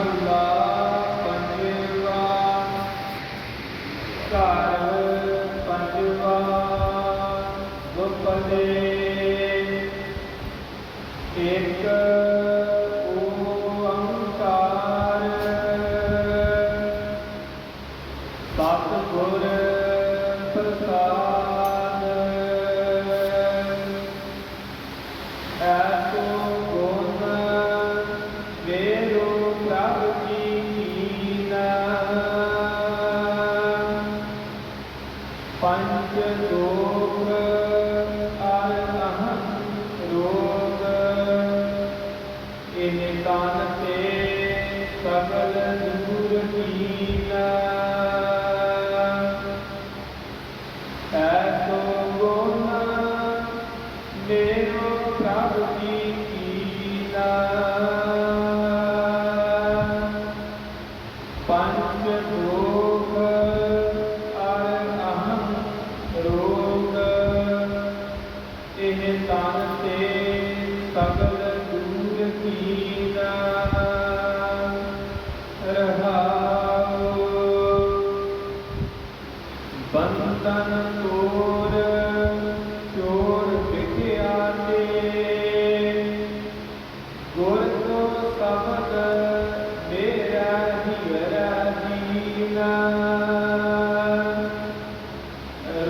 الله فبلته كيلا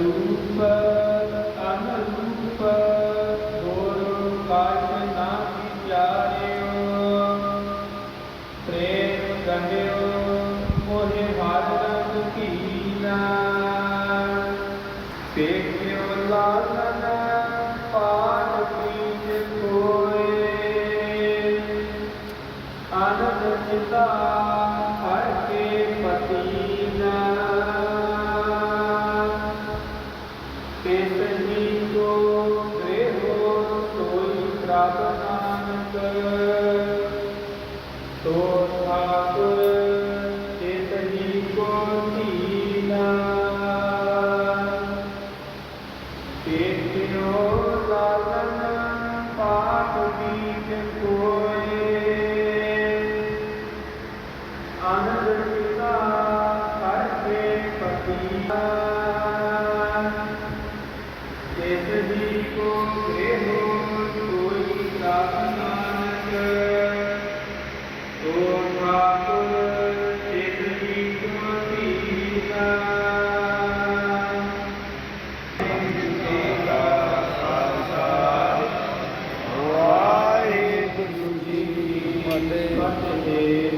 ਰੂਪ ਤਨ ਰੂਪ ਹੋਰ ਵਿਚਾਰਿਓ ਪ੍ਰੇਮ ਗੰਡਿਓ ਮੋਹਿ ਹਾਰਨ ਕੀਨਾ ਦੇਖਿਓ ਲਾਲਨ ਪਾਰ ਪੀਜ ਕੇਸਰੀ ਕੋ ਗ੍ਰਹਿ ਸੋਈ ਪ੍ਰਭ ਨਾਨਕ ਠਾਕੁਰ ਕੇਸਰੀ ਕੋ ਧੀਨਾ। ਤੇਤਿਓ ਕੀ ਫਤਿਹ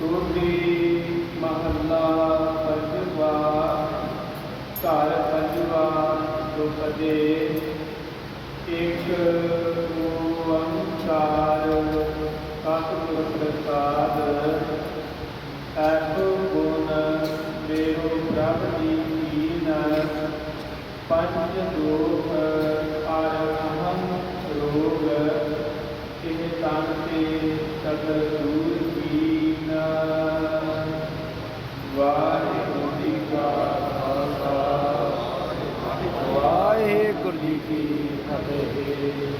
ਟੋਡੀ ਮਹੱਲਾ ਪੰਜਵਾ, ਘਰ ਪੰਜਵਾ ਦੁਪਦੇ ਇੱਕ ਓੰਕਾਰ ਸਤਿਗੁਰ ਪ੍ਰਸਾਦ, ਐਸੋ ਗੁਣ ਮੇਰੋ ਪ੍ਰਭ ਜੀ ਕੀਨ ਪੰਜ ਦੋਖ ਅਰ ਰੋਗ ਕਿਹ ਤਨ ਤੇ ਸਗਲ ਦੂਰ ਕੀਨ ਵਾਹਿਗੁਰੂ ਜੀ ਕਾ ਖਾਲਸਾ ਵਾਹਿਗੁਰੂ ਜੀ ਕੀ ਫਤਿਹ।